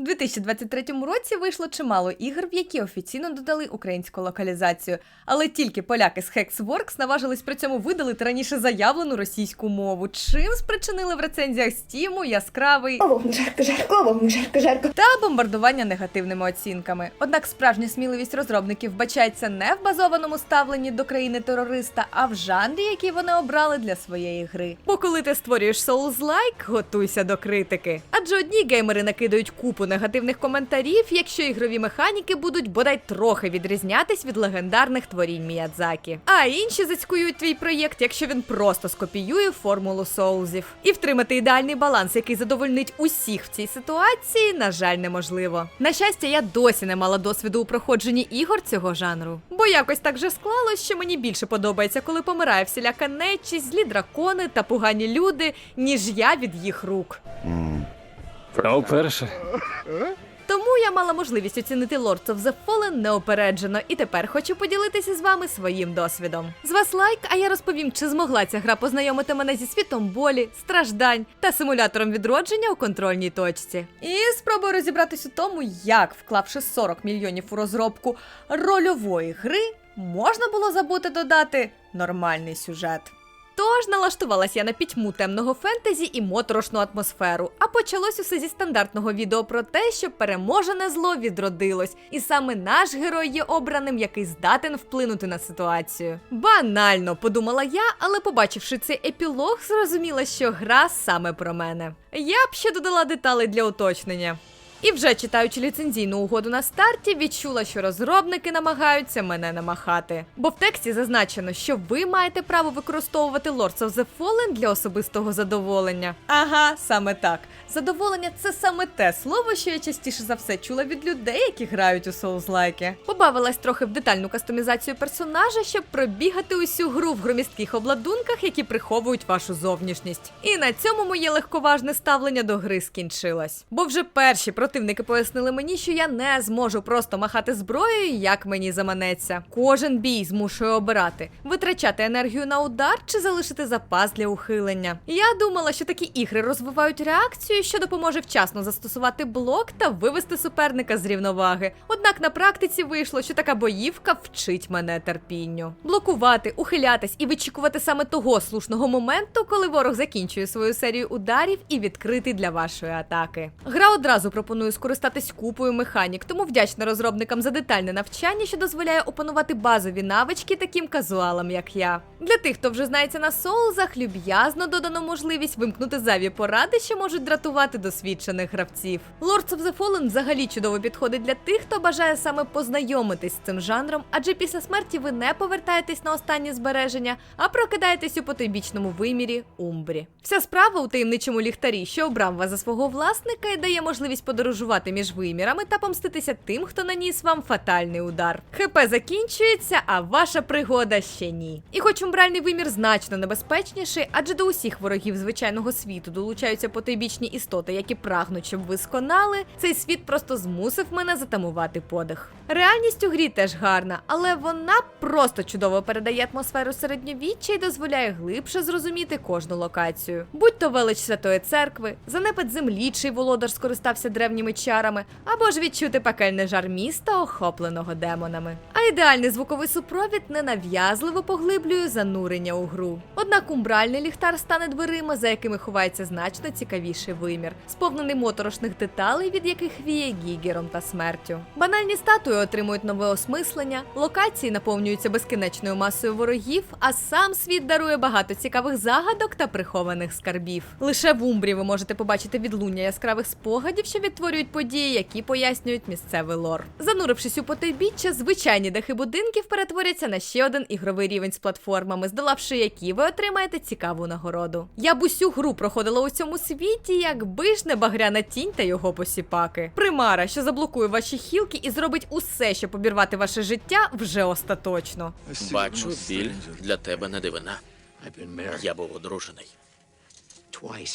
У 2023 році вийшло чимало ігр, в які офіційно додали українську локалізацію. Але тільки поляки з Hexworks наважились при цьому видалити раніше заявлену російську мову, чим спричинили в рецензіях Стіму яскравий жарко, жарко, жарко, жарко. та бомбардування негативними оцінками. Однак справжня сміливість розробників бачається не в базованому ставленні до країни терориста, а в жанрі, який вони обрали для своєї гри. Бо коли ти створюєш Souls-like, готуйся до критики. Адже одні геймери накидають купу негативних коментарів, якщо ігрові механіки будуть бодай трохи відрізнятись від легендарних творінь Міядзакі. А інші зацькують твій проєкт, якщо він просто скопіює формулу соузів. І втримати ідеальний баланс, який задовольнить усіх в цій ситуації, на жаль, неможливо. На щастя, я досі не мала досвіду у проходженні ігор цього жанру. Бо якось так же склалось, що мені більше подобається, коли помирає всіляка нечість, злі дракони та погані люди, ніж я від їх рук. А вперше. Тому я мала можливість оцінити Lords of the Fallen неопереджено, і тепер хочу поділитися з вами своїм досвідом. З вас лайк, а я розповім, чи змогла ця гра познайомити мене зі світом болі, страждань та симулятором відродження у контрольній точці. І спробую розібратись у тому, як, вклавши 40 мільйонів у розробку рольової гри, можна було забути додати нормальний сюжет. Тож налаштувалась я на пітьму темного фентезі і моторошну атмосферу. А почалось усе зі стандартного відео про те, що переможене зло відродилось, і саме наш герой є обраним, який здатен вплинути на ситуацію. Банально, подумала я, але побачивши цей епілог, зрозуміла, що гра саме про мене. Я б ще додала деталі для уточнення. І вже читаючи ліцензійну угоду на старті, відчула, що розробники намагаються мене намахати. Бо в тексті зазначено, що ви маєте право використовувати Lords of the Fallen для особистого задоволення. Ага, саме так. Задоволення це саме те слово, що я частіше за все чула від людей, які грають у соузлайки. Побавилась трохи в детальну кастомізацію персонажа, щоб пробігати усю гру в громістких обладунках, які приховують вашу зовнішність. І на цьому моє легковажне ставлення до гри скінчилось. Бо вже перші противники пояснили мені, що я не зможу просто махати зброєю, як мені заманеться. Кожен бій змушує обирати, витрачати енергію на удар чи залишити запас для ухилення. Я думала, що такі ігри розвивають реакцію, що допоможе вчасно застосувати блок та вивести суперника з рівноваги. Однак на практиці вийшло, що така боївка вчить мене терпінню. Блокувати, ухилятись і вичікувати саме того слушного моменту, коли ворог закінчує свою серію ударів і відкритий для вашої атаки. Гра одразу пропонує скористатись купою механік, тому вдячна розробникам за детальне навчання, що дозволяє опанувати базові навички таким казуалам, як я. Для тих, хто вже знається на соузах, люб'язно додано можливість вимкнути зайві поради, що можуть дратувати досвідчених гравців. Lords of the Fallen взагалі чудово підходить для тих, хто бажає саме познайомитись з цим жанром, адже після смерті ви не повертаєтесь на останнє збереження, а прокидаєтесь у потойбічному вимірі Умбрі. Вся справа у таємничому ліхтарі, що обрав вас за свого власника і дає можливість подорожувати між вимірами та помститися тим, хто наніс вам фатальний удар. ХП закінчується, а ваша пригода ще ні. І хоч умбральний вимір значно небезпечніший, адже до усіх ворогів звичайного світу долучаються потойбічні істоти, які прагнуть, щоб ви сконали, цей світ просто змусив мене затамувати подих. Реальність у грі теж гарна, але вона просто чудово передає атмосферу середньовіччя і дозволяє глибше зрозуміти кожну локацію. Будь то велич святої церкви, занепад землі, чий володар скористався древніми чарами, або ж відчути пекельний жар міста, охопленого демонами. Ідеальний звуковий супровід ненав'язливо поглиблює занурення у гру. Однак умбральний ліхтар стане дверима, за якими ховається значно цікавіший вимір, сповнений моторошних деталей, від яких віє гігером та смертю. Банальні статуї отримують нове осмислення, локації наповнюються безкінечною масою ворогів, а сам світ дарує багато цікавих загадок та прихованих скарбів. Лише в Умбрі ви можете побачити відлуння яскравих спогадів, що відтворюють події, які пояснюють місцевий лор. Занурившись у потойбіччя, звичайні дахи будинків перетворяться на ще один ігровий рівень з платформами, здолавши які ви отримаєте цікаву нагороду. Я б усю гру проходила у цьому світі, якби ж не багряна тінь та його посіпаки. Примара, що заблокує ваші хілки і зробить усе, щоб обірвати ваше життя вже остаточно. Бачу, біль для тебе не дивина. Я був одружений.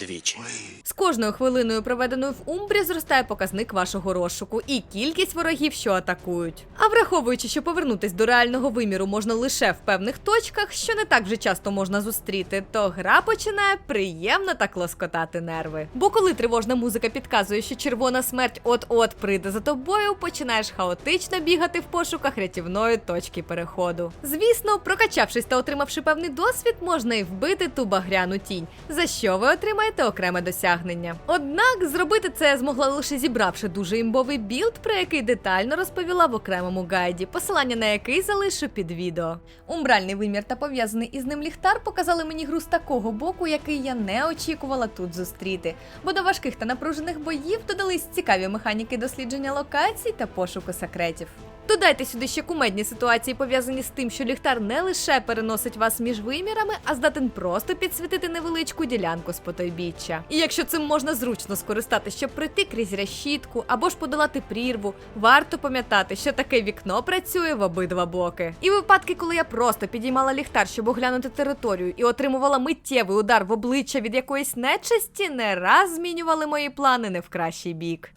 Двічі. З кожною хвилиною, проведеною в Умбрі, зростає показник вашого розшуку і кількість ворогів, що атакують. А враховуючи, що повернутись до реального виміру можна лише в певних точках, що не так вже часто можна зустріти, то гра починає приємно так лоскотати нерви. Бо коли тривожна музика підказує, що червона смерть от-от прийде за тобою, починаєш хаотично бігати в пошуках рятівної точки переходу. Звісно, прокачавшись та отримавши певний досвід, можна і вбити ту багряну тінь, за що ви отримаєте окреме досягнення. Однак зробити це змогла лише зібравши дуже імбовий білд, про який детально розповіла в окремому гайді, посилання на який залишу під відео. Умбральний вимір та пов'язаний із ним ліхтар показали мені гру з такого боку, який я не очікувала тут зустріти. Бо до важких та напружених боїв додались цікаві механіки дослідження локацій та пошуку секретів. Додайте сюди ще кумедні ситуації, пов'язані з тим, що ліхтар не лише переносить вас між вимірами, а здатен просто підсвітити невеличку ділянку з потойбіччя. І якщо цим можна зручно скористатися, щоб пройти крізь решітку або ж подолати прірву, варто пам'ятати, що таке вікно працює в обидва боки. І випадки, коли я просто підіймала ліхтар, щоб оглянути територію, і отримувала миттєвий удар в обличчя від якоїсь нечисті, не раз змінювали мої плани не в кращий бік.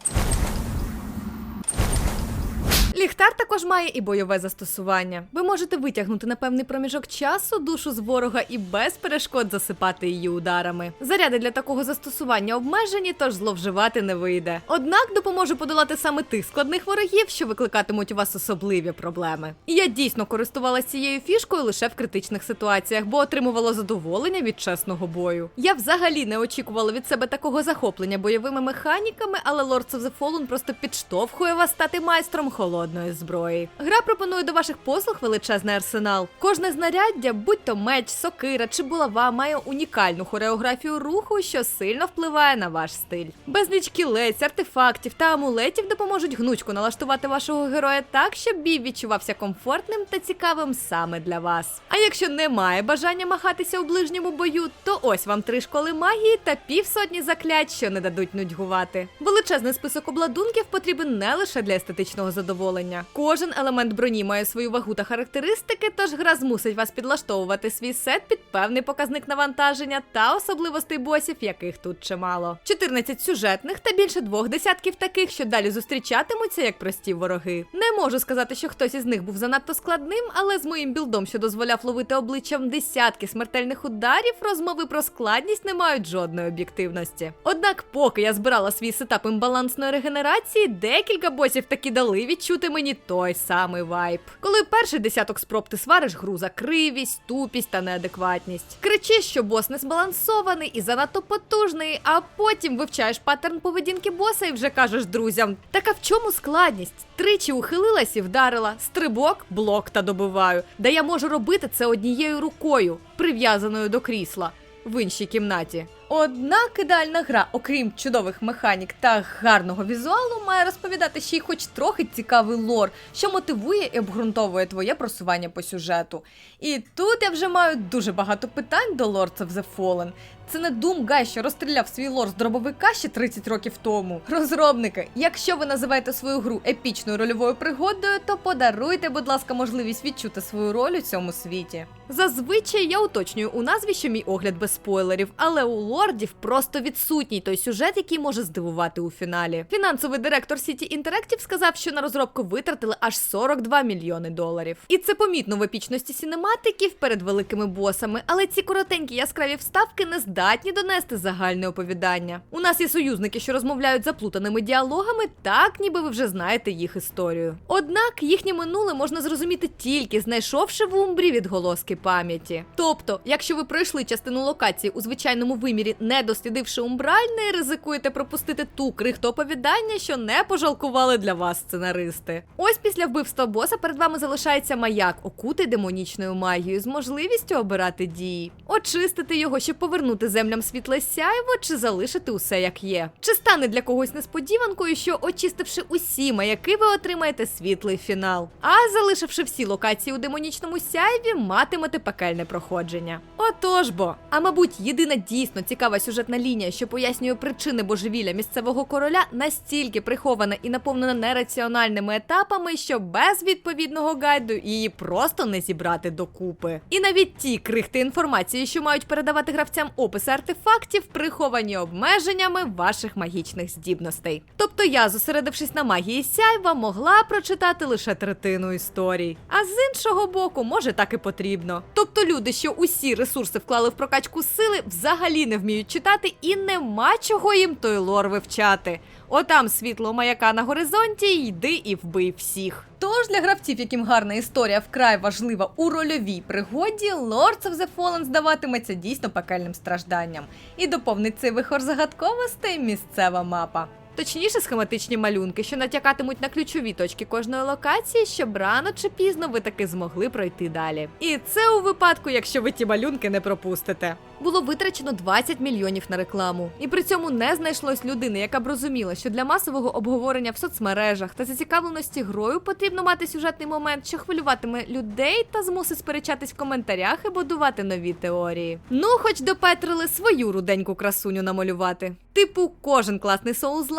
Ліхтар також має і бойове застосування. Ви можете витягнути на певний проміжок часу душу з ворога і без перешкод засипати її ударами. Заряди для такого застосування обмежені, тож зловживати не вийде. Однак допоможе подолати саме тих складних ворогів, що викликатимуть у вас особливі проблеми. І я дійсно користувалася цією фішкою лише в критичних ситуаціях, бо отримувала задоволення від чесного бою. Я взагалі не очікувала від себе такого захоплення бойовими механіками, але Lords of the Fallen просто підштовхує вас стати майстром холодної зброї. Гра пропонує до ваших послуг величезний арсенал. Кожне знаряддя, будь то меч, сокира чи булава, має унікальну хореографію руху, що сильно впливає на ваш стиль. Безліч кілець, артефактів та амулетів допоможуть гнучко налаштувати вашого героя так, щоб бій відчувався комфортним та цікавим саме для вас. А якщо немає бажання махатися у ближньому бою, то ось вам три школи магії та півсотні заклять, що не дадуть нудьгувати. Величезний список обладунків потрібен не лише для естетичного задоволення. Кожен елемент броні має свою вагу та характеристики, тож гра змусить вас підлаштовувати свій сет під певний показник навантаження та особливостей босів, яких тут чимало. 14 сюжетних та більше двох десятків таких, що далі зустрічатимуться як прості вороги. Не можу сказати, що хтось із них був занадто складним, але з моїм білдом, що дозволяв ловити обличчям десятки смертельних ударів, розмови про складність не мають жодної об'єктивності. Однак, поки я збирала свій сетап імбалансної регенерації, декілька босів таки дали відчути мені той самий вайб. Коли перший десяток спроб ти свариш гру за кривість, тупість та неадекватність. Кричиш, що бос не збалансований і занадто потужний, а потім вивчаєш паттерн поведінки боса і вже кажеш друзям: так а в чому складність? Тричі ухилилась і вдарила, стрибок, блок та добиваю. Де я можу робити це однією рукою, прив'язаною до крісла в іншій кімнаті. Однак ідеальна гра, окрім чудових механік та гарного візуалу, має розповідати ще й хоч трохи цікавий лор, що мотивує і обґрунтовує твоє просування по сюжету. І тут я вже маю дуже багато питань до Lords of the Fallen. Це не Guy, що розстріляв свій лор з дробовика ще 30 років тому. Розробники, якщо ви називаєте свою гру епічною рольовою пригодою, то подаруйте, будь ласка, можливість відчути свою роль у цьому світі. Зазвичай я уточнюю у назві, що мій огляд без спойлерів, але у лордів просто відсутній той сюжет, який може здивувати у фіналі. Фінансовий директор City Interactive сказав, що на розробку витратили аж 42 мільйони доларів. І це помітно в епічності синематиків перед великими босами, але ці коротенькі яскраві вставки не здатні донести загальне оповідання. У нас є союзники, що розмовляють заплутаними діалогами, так ніби ви вже знаєте їх історію. Однак їхнє минуле можна зрозуміти тільки знайшовши в умбрі відголоски пам'яті. Тобто, якщо ви пройшли частину локації у звичайному вимірі, не дослідивши умбральний, ризикуєте пропустити ту крихту оповідання, що не пожалкували для вас сценаристи. Ось після вбивства боса перед вами залишається маяк, окутий демонічною магією з можливістю обирати дії, очистити його, щоб повернути землям світле сяйво, чи залишити усе як є. Чи стане для когось несподіванкою, що очистивши усі маяки, ви отримаєте світлий фінал. А залишивши всі локації у демонічному сяйві, матимете пекельне проходження. Отож бо, а мабуть, єдина дійсно цікава сюжетна лінія, що пояснює причини божевілля місцевого короля, настільки прихована і наповнена нераціональними етапами, що без відповідного гайду її просто не зібрати докупи. І навіть ті крихти інформації, що мають передавати гравцям опис описи артефактів приховані обмеженнями ваших магічних здібностей. Тобто я, зосередившись на магії сяйва, могла прочитати лише третину історій. А з іншого боку, може так і потрібно. Тобто люди, що усі ресурси вклали в прокачку сили, взагалі не вміють читати і нема чого їм той лор вивчати. Отам світло маяка на горизонті, йди і вбий всіх. Тож для гравців, яким гарна історія вкрай важлива у рольовій пригоді, Lords of the Fallen здаватиметься дійсно пекельним стражданням. І доповнить цей вихор загадковостей місцева мапа. Точніше, схематичні малюнки, що натякатимуть на ключові точки кожної локації, щоб рано чи пізно ви таки змогли пройти далі. І це у випадку, якщо ви ті малюнки не пропустите. Було витрачено 20 мільйонів на рекламу, і при цьому не знайшлось людини, яка б розуміла, що для масового обговорення в соцмережах та зацікавленості грою потрібно мати сюжетний момент, що хвилюватиме людей та змусить сперечатись в коментарях і будувати нові теорії. Ну, хоч допетрили свою руденьку красуню намалювати. Типу, кожен класний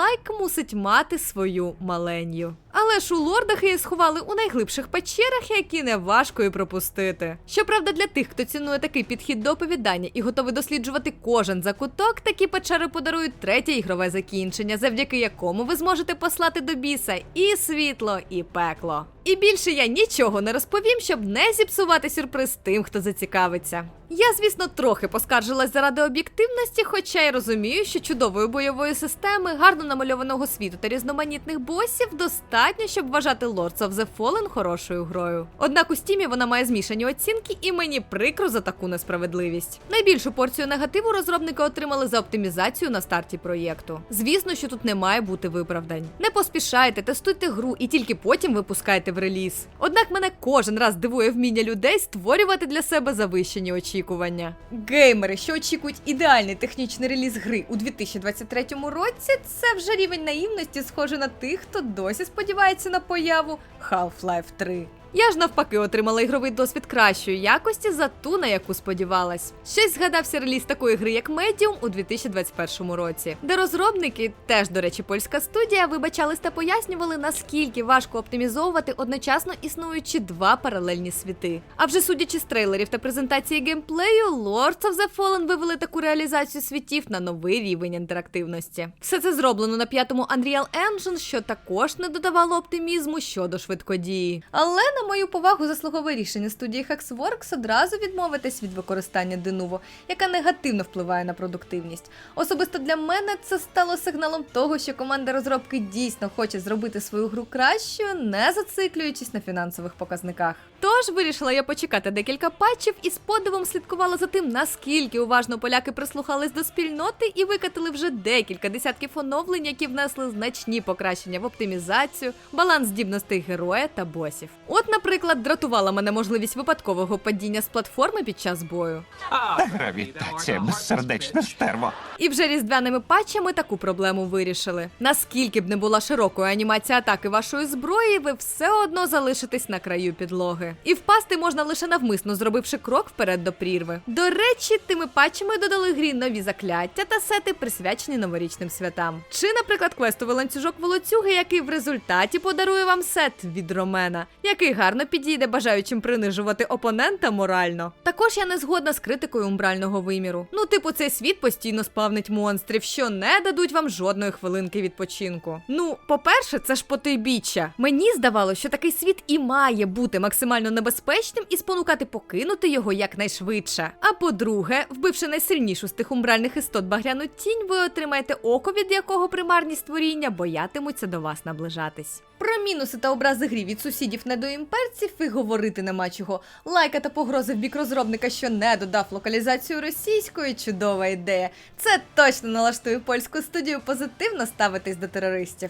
соузлайк мусить мати свою маленью. Але ж у лордах її сховали у найглибших печерах, які не важко і пропустити. Щоправда, для тих, хто цінує такий підхід до оповідання і готовий досліджувати кожен закуток, такі печери подарують третє ігрове закінчення, завдяки якому ви зможете послати до біса і світло, і пекло. І більше я нічого не розповім, щоб не зіпсувати сюрприз тим, хто зацікавиться. Я, звісно, трохи поскаржилась заради об'єктивності, хоча й розумію, що чудової бойової системи, гарно намальованого світу та різноманітних босів достатньо, щоб вважати Lords of the Fallen хорошою грою. Однак у стімі вона має змішані оцінки, і мені прикро за таку несправедливість. Найбільшу порцію негативу розробники отримали за оптимізацію на старті проєкту. Звісно, що тут не має бути виправдань. Не поспішайте, тестуйте гру і тільки потім випускайте в реліз. Однак мене кожен раз дивує вміння людей створювати для себе завищені очікування. Геймери, що очікують ідеальний технічний реліз гри у 2023 році, це вже рівень наївності, схожий на тих, хто досі сподівається на появу Half-Life 3. Я ж навпаки отримала ігровий досвід кращої якості за ту, на яку сподівалась. Щось згадався реліз такої гри, як Medium у 2021 році, де розробники, теж до речі, польська студія, вибачались та пояснювали, наскільки важко оптимізовувати одночасно існуючі два паралельні світи. А вже судячи з трейлерів та презентації геймплею, Lords of the Fallen вивели таку реалізацію світів на новий рівень інтерактивності. Все це зроблено на п'ятому Unreal Engine, що також не додавало оптимізму щодо швидкодії. Але на мою повагу заслуговує рішення студії Hexworks одразу відмовитись від використання Denuvo, яка негативно впливає на продуктивність. Особисто для мене це стало сигналом того, що команда розробки дійсно хоче зробити свою гру кращою, не зациклюючись на фінансових показниках. Тож вирішила я почекати декілька патчів і з подивом слідкувала за тим, наскільки уважно поляки прислухались до спільноти і викатили вже декілька десятків оновлень, які внесли значні покращення в оптимізацію, баланс здібностей героя та босів. От, наприклад, дратувала мене можливість випадкового падіння з платформи під час бою. Гравітація, безсердечне стерво. І вже різдвяними патчами таку проблему вирішили. Наскільки б не була широкою анімація атаки вашої зброї, ви все одно залишитесь на краю підлоги. І впасти можна лише навмисно, зробивши крок вперед до прірви. До речі, тими патчами додали грі нові закляття та сети, присвячені новорічним святам. Чи, наприклад, квестовий ланцюжок волоцюги, який в результаті подарує вам сет від Ромена, який гарно підійде бажаючим принижувати опонента морально. Також я не згодна з критикою умбрального виміру. Ну, типу, цей світ постійно спавнить монстрів, що не дадуть вам жодної хвилинки відпочинку. Ну, по-перше, це ж потойбіччя. Мені здавалося, що такий світ і має бути максимально небезпечним і спонукати покинути його якнайшвидше. А по-друге, вбивши найсильнішу з тих умбральних істот багряну тінь, ви отримаєте око, від якого примарні створіння боятимуться до вас наближатись. Про мінуси та образи грі від сусідів недоімперців і говорити нема чого. Лайка та погрози в бік розробника, що не додав локалізацію російської, чудова ідея. Це точно налаштує польську студію позитивно ставитись до терористів.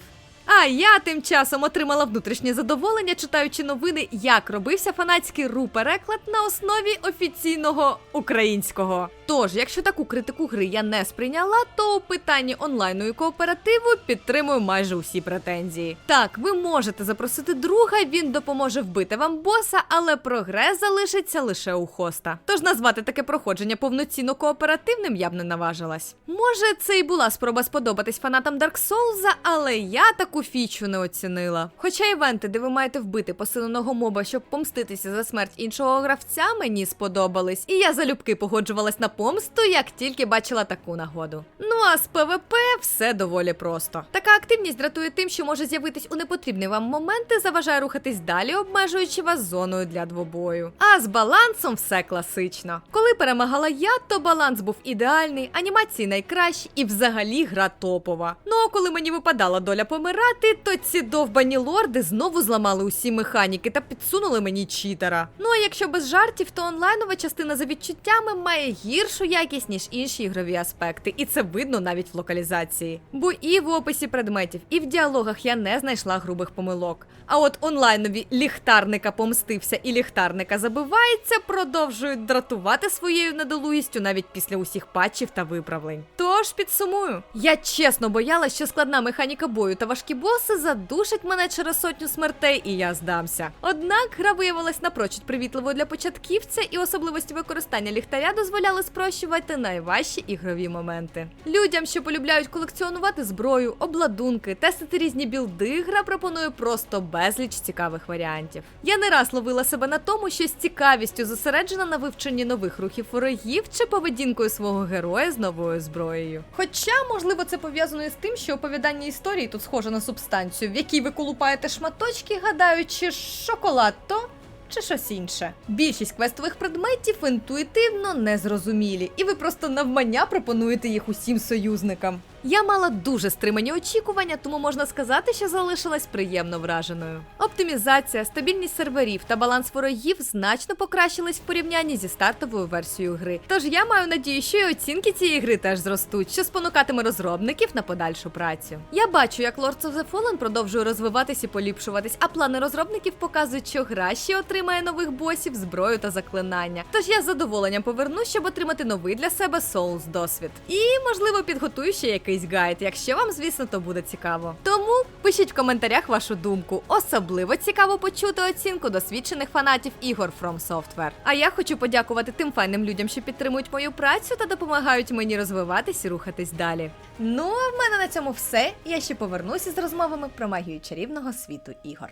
А я тим часом отримала внутрішнє задоволення, читаючи новини, як робився фанатський ру-переклад на основі офіційного українського. Тож, якщо таку критику гри я не сприйняла, то у питанні онлайну і кооперативу підтримую майже усі претензії. Так, ви можете запросити друга, він допоможе вбити вам боса, але прогрес залишиться лише у хоста. Тож назвати таке проходження повноцінно кооперативним я б не наважилась. Може, це і була спроба сподобатись фанатам Dark Souls, але я таку таку фічу не оцінила. Хоча івенти, де ви маєте вбити посиленого моба, щоб помститися за смерть іншого гравця, мені сподобались, і я залюбки погоджувалась на помсту, як тільки бачила таку нагоду. Ну а з ПВП все доволі просто. Така активність дратує тим, що може з'явитись у непотрібні вам моменти, заважає рухатись далі, обмежуючи вас зоною для двобою. А з балансом все класично. Коли перемагала я, то баланс був ідеальний, анімації найкращі і взагалі гра топова. Ну а коли мені випадала доля помирати, то ці довбані лорди знову зламали усі механіки та підсунули мені читера. Ну а якщо без жартів, то онлайнова частина за відчуттями має гіршу якість, ніж інші ігрові аспекти, і це видно навіть в локалізації. Бо і в описі предметів, і в діалогах я не знайшла грубих помилок. А от онлайнові ліхтарника помстився і ліхтарника забивається, продовжують дратувати своєю недолугістю навіть після усіх патчів та виправлень. Тож підсумую, я чесно боялась, що складна механіка бою та важкі боси задушать мене через сотню смертей, і я здамся. Однак гра виявилась напрочуд привітливою для початківця, і особливості використання ліхтаря дозволяли спрощувати найважчі ігрові моменти. Людям, що полюбляють колекціонувати зброю, обладунки, тестити різні білди, гра пропонує просто безліч цікавих варіантів. Я не раз ловила себе на тому, що з цікавістю зосереджена на вивченні нових рухів ворогів чи поведінкою свого героя з новою зброєю. Хоча, можливо, це пов'язано із тим, що оповідання історії тут схоже на субстанцію, в якій ви колупаєте шматочки, гадаючи, шоколад то чи щось інше. Більшість квестових предметів інтуїтивно незрозумілі, і ви просто навмання пропонуєте їх усім союзникам. Я мала дуже стримані очікування, тому можна сказати, що залишилась приємно враженою. Оптимізація, стабільність серверів та баланс ворогів значно покращились в порівнянні зі стартовою версією гри. Тож я маю надію, що і оцінки цієї гри теж зростуть, що спонукатиме розробників на подальшу працю. Я бачу, як Lords of the Fallen продовжує розвиватись і поліпшуватись, а плани розробників показують, що гра ще отримає нових босів, зброю та заклинання. Тож я з задоволенням повернусь, щоб отримати новий для себе Souls досвід. І можливо підготую ще якийсь гайд, якщо вам, звісно, то буде цікаво. Тому пишіть в коментарях вашу думку. Особливо цікаво почути оцінку досвідчених фанатів ігор From Software. А я хочу подякувати тим файним людям, що підтримують мою працю та допомагають мені розвиватись і рухатись далі. Ну а в мене на цьому все. Я ще повернуся з розмовами про магію чарівного світу ігор.